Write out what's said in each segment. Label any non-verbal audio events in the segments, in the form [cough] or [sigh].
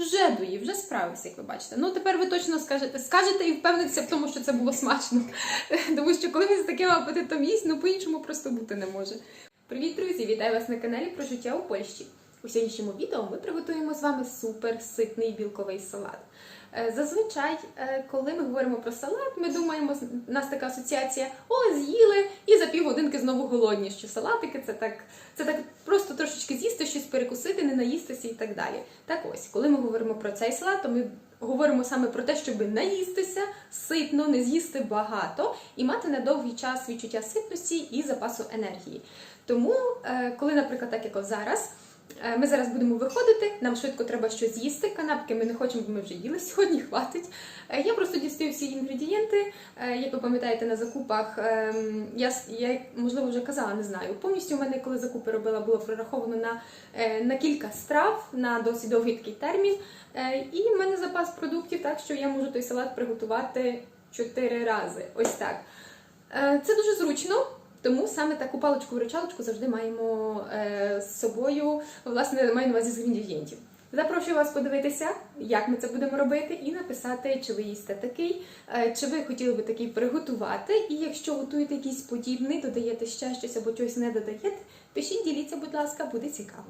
вже доїв, вже справився, як ви бачите. Ну тепер ви точно скажете, скажете і впевнитеся в тому, що це було смачно. [laughs] Тому що коли ви з таким апетитом їсть, ну по-іншому просто бути не може. Привіт, друзі! Вітаю вас на каналі про життя у Польщі. У сьогоднішньому відео ми приготуємо з вами супер ситний білковий салат. Е, Зазвичай, е, коли ми говоримо про салат, ми думаємо, у нас така асоціація: о, з'їли і за півгодинки знову голодні. Що салатики це так, це так просто трошечки з'їсти, щось перекусити, не наїстися і так далі. Так ось, коли ми говоримо про цей салат, то ми говоримо саме про те, щоб наїстися ситно, не з'їсти багато і мати на довгий час відчуття ситності і запасу енергії. Тому, е, коли, наприклад, так як зараз. Е, Ми зараз будемо виходити, нам швидко треба щось з'їсти. Канапки ми не хочемо, бо ми вже їли [laughs] сьогодні, хватить. Е, Я просто дістаю всі інгредієнти. Е, Як ви пам'ятаєте, на закупах ем, я, я можливо вже казала, не знаю. Повністю в мене, коли закупи робила, було прораховано на, на кілька страв, на досить довгий такий термін. І в мене запас продуктів, так що я можу той салат приготувати чотири рази. Ось так. Це дуже зручно. Тому саме таку паличку-виручалочку завжди маємо е, з собою, власне, маю на увазі з інгредієнтів. Запрошую вас подивитися, як ми це будемо робити, і написати, чи ви їсте такий, е, чи ви хотіли би такий приготувати. І якщо готуєте якийсь подібний, додаєте ще щось або щось не додаєте, пишіть, діліться, будь ласка, буде цікаво.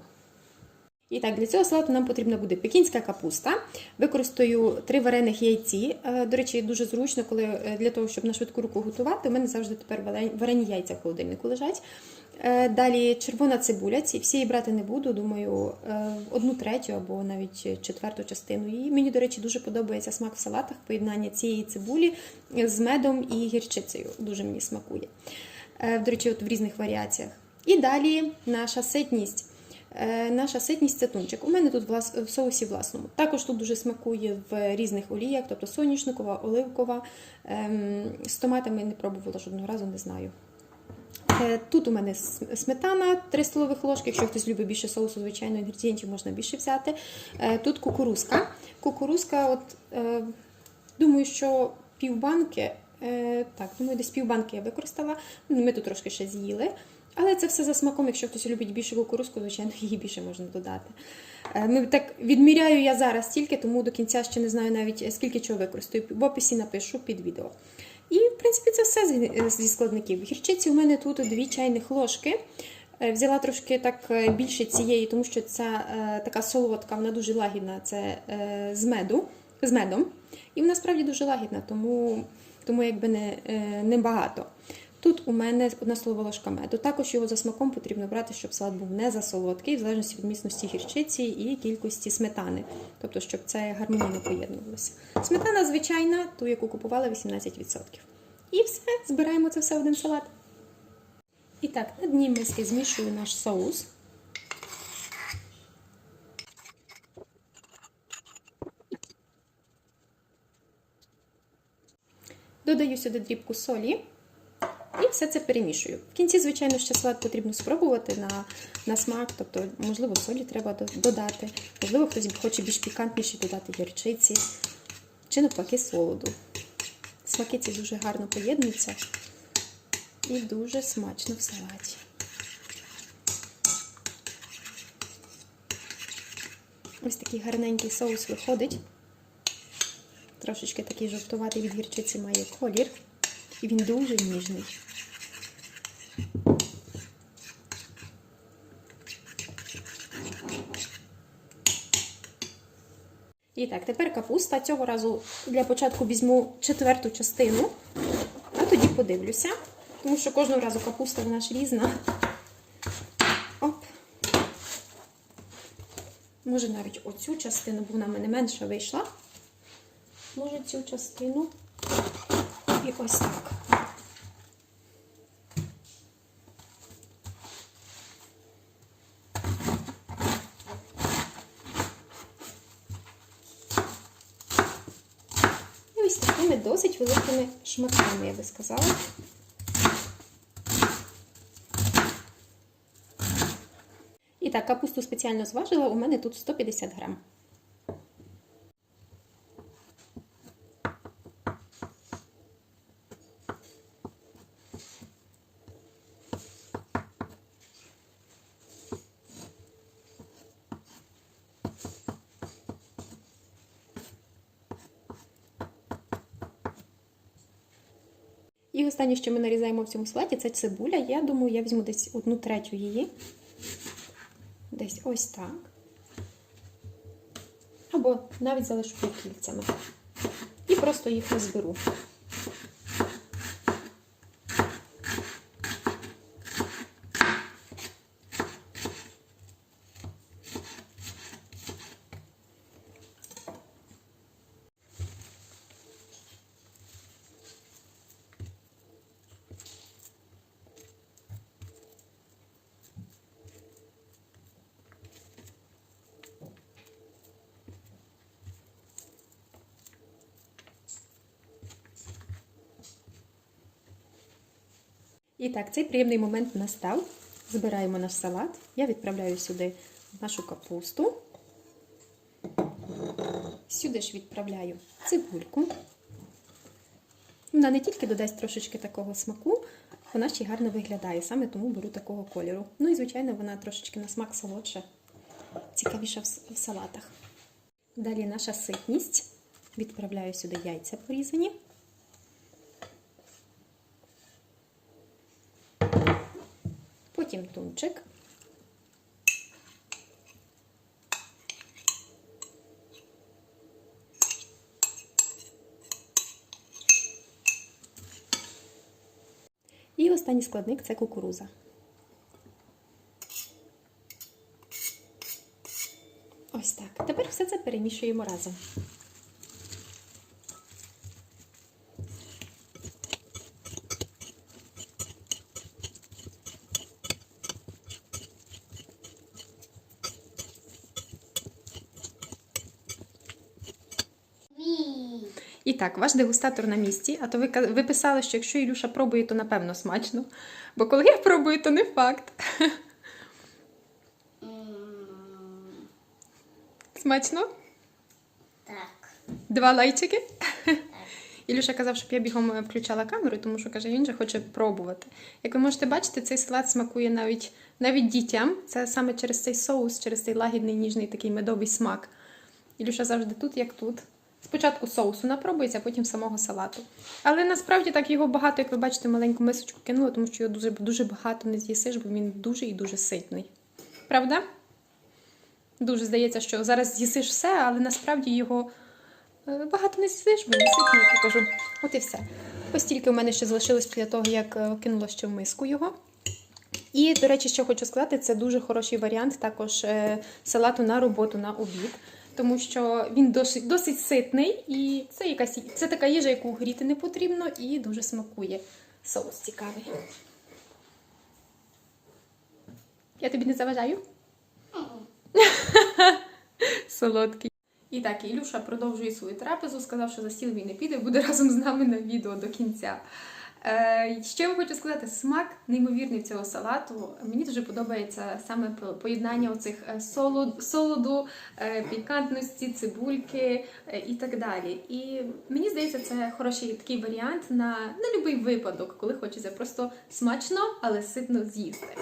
І так, для цього салату нам потрібна буде пекінська капуста. Використаю три варених яйці. Е, До речі, дуже зручно, коли е, для того, щоб на швидку руку готувати. У мене завжди тепер варені яйця в холодильнику лежать. Е, Далі червона цибуля. Ці всі її брати не буду. Думаю, одну третю або навіть четверту частину. її. мені, до речі, дуже подобається смак в салатах, поєднання цієї цибулі з медом і гірчицею. Дуже мені смакує. До речі, от в різних варіаціях. І далі наша ситність. Е, Наша ситність це тунчик. У мене тут влас... в соусі власному. Також тут дуже смакує в різних оліях, тобто соняшникова, оливкова. Ем, З томатами не пробувала жодного разу, не знаю. Е, Тут у мене сметана 3 столових ложки. Якщо хтось любить більше соусу, звичайно, інгредієнтів можна більше взяти. Е, Тут кукурузка. Кукурузка, от, думаю, що півбанки, так, думаю, десь півбанки я використала. Ми тут трошки ще з'їли. Але це все за смаком. Якщо хтось любить більше кукурузку, звичайно, її більше можна додати. Е, Ми так відміряю я зараз тільки, тому до кінця ще не знаю навіть е, скільки чого використаю. В описі напишу під відео. І, в принципі, це все зі- зі складників. Гірчиці у мене тут дві чайних ложки. Е, Взяла трошки так е, більше цієї, тому що ця е, така солодка, вона дуже лагідна. Це е, з меду, з медом. І вона справді дуже лагідна, тому, тому якби не, е, не багато. Тут у мене одна столова ложка меду. Також його за смаком потрібно брати, щоб салат був не засолодкий, в залежності від міцності гірчиці і кількості сметани, тобто, щоб це гармонійно поєднувалося. Сметана звичайна, ту, яку купувала 18%. І все, збираємо це все в один салат. І так, на дні миски змішую наш соус. Додаю сюди дрібку солі все це перемішую. В кінці, звичайно, ще салат потрібно спробувати на, на смак, тобто, можливо, солі треба додати, можливо, хтось хоче більш пікантніше додати гірчиці чи навпаки солоду. Смаки ці дуже гарно поєднуються і дуже смачно в салаті. Ось такий гарненький соус виходить. Трошечки такий жовтуватий від гірчиці має колір. І він дуже ніжний. І так, тепер капуста. Цього разу для початку візьму четверту частину, а тоді подивлюся, тому що кожного разу капуста вона ж різна. Оп. Може навіть оцю частину, бо вона в мене менша вийшла. Може цю частину. І ось так. І ось такими досить великими шматками, я би сказала. І так, капусту спеціально зважила, у мене тут 150 грам. І останнє, що ми нарізаємо в цьому салаті, це цибуля. Я думаю, я візьму десь одну третю її. Десь ось так. Або навіть залишу під кільцями. І просто їх розберу. І так, цей приємний момент настав. Збираємо наш салат. Я відправляю сюди нашу капусту. Сюди ж відправляю цибульку. Вона не тільки додасть трошечки такого смаку, вона ще й гарно виглядає. Саме тому беру такого кольору. Ну і, звичайно, вона трошечки на смак солодша, цікавіша в салатах. Далі наша ситність. Відправляю сюди яйця порізані. Потім тунчик. І останній складник це кукуруза. Ось так. Тепер все це перемішуємо разом. І так, ваш дегустатор на місці. А то ви, ви писали, що якщо Ілюша пробує, то напевно смачно. Бо коли я пробую, то не факт. Смачно? Так. Два лайчики. Ілюша казав, щоб я бігом е, включала камеру, тому що каже, він же хоче пробувати. Як ви можете бачити, цей салат смакує навіть, навіть дітям. Це саме через цей соус, через цей лагідний, ніжний такий медовий смак. Ілюша завжди тут, як тут. Спочатку соусу напробується, а потім самого салату. Але насправді так його багато, як ви бачите, маленьку мисочку кинула, тому що його дуже, дуже багато не з'їсиш, бо він дуже і дуже ситний. Правда? Дуже здається, що зараз з'їсиш все, але насправді його е, багато не з'їсиш, бо не ситний, я кажу. От і все. Ось тільки у мене ще залишилось після того, як е, кинула ще в миску його. І, до речі, що хочу сказати, це дуже хороший варіант також е, салату на роботу на обід, тому що він досить, досить ситний, і це якась це така їжа, яку гріти не потрібно, і дуже смакує. Соус цікавий. Я тобі не заважаю? Солодкий. І так, Ілюша продовжує свою трапезу, сказав, що за стіл він не піде, буде разом з нами на відео до кінця. Е, ще я хочу сказати, смак неймовірний цього салату. Мені дуже подобається саме поєднання оцих е, солоду, е, пікантності, цибульки і так далі. І мені здається, це хороший такий варіант на, на будь-який випадок, коли хочеться просто смачно, але ситно з'їсти.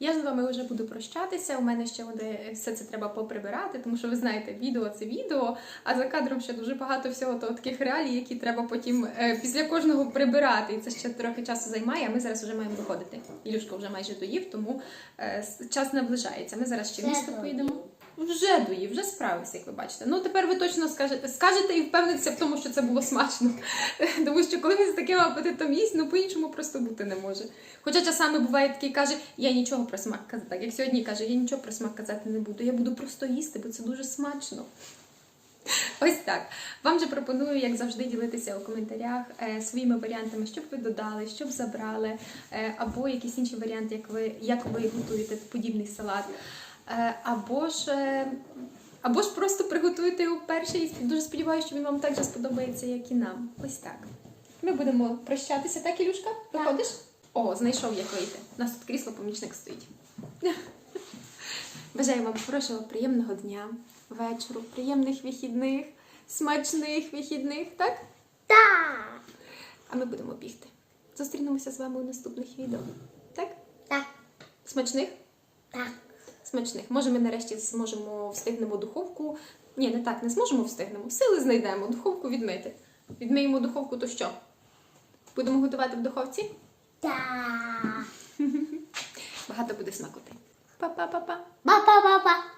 Я з вами вже буду прощатися. У мене ще буде все це треба поприбирати, тому що ви знаєте, відео це відео, а за кадром ще дуже багато всього того таких реалій, які треба потім е, після кожного прибирати. І це ще трохи часу займає. А ми зараз вже маємо виходити. Ілюшка вже майже доїв, тому е, час наближається. Ми зараз ще в місто поїдемо. Вже доїв, вже справився, як ви бачите. Ну тепер ви точно скажете, скажете і впевнитеся в тому, що це було смачно. [laughs] Тому що коли він з таким апетитом їсть, ну по-іншому просто бути не може. Хоча часами буває такий каже, я нічого про смак казати. Так як сьогодні каже, я нічого про смак казати не буду. Я буду просто їсти, бо це дуже смачно. [laughs] Ось так. Вам же пропоную, як завжди, ділитися у коментарях е, своїми варіантами, що б ви додали, що б забрали, е, або якісь інші варіанти, як ви, як ви готуєте подібний салат. Е, або ж. е, або ж просто приготуйте його перший і дуже сподіваюся, що він вам так же сподобається, як і нам. Ось так. Ми будемо прощатися, так, Ілюшка? Виходиш? О, знайшов, як вийти. У нас тут крісло помічник стоїть. [laughs] Бажаю вам хорошого, приємного дня, вечору, приємних вихідних, смачних вихідних, так? Так. А ми будемо бігти. Зустрінемося з вами у наступних відео. Так? Так. Смачних? Смачних. Може, ми нарешті зможемо встигнемо духовку. Ні, не так, не зможемо встигнемо. Сили знайдемо, духовку відмити. Відмиємо духовку, то що? Будемо готувати в духовці. Так. [laughs] Багато буде смакоти. Па-па-па-па. Па-па-па-па.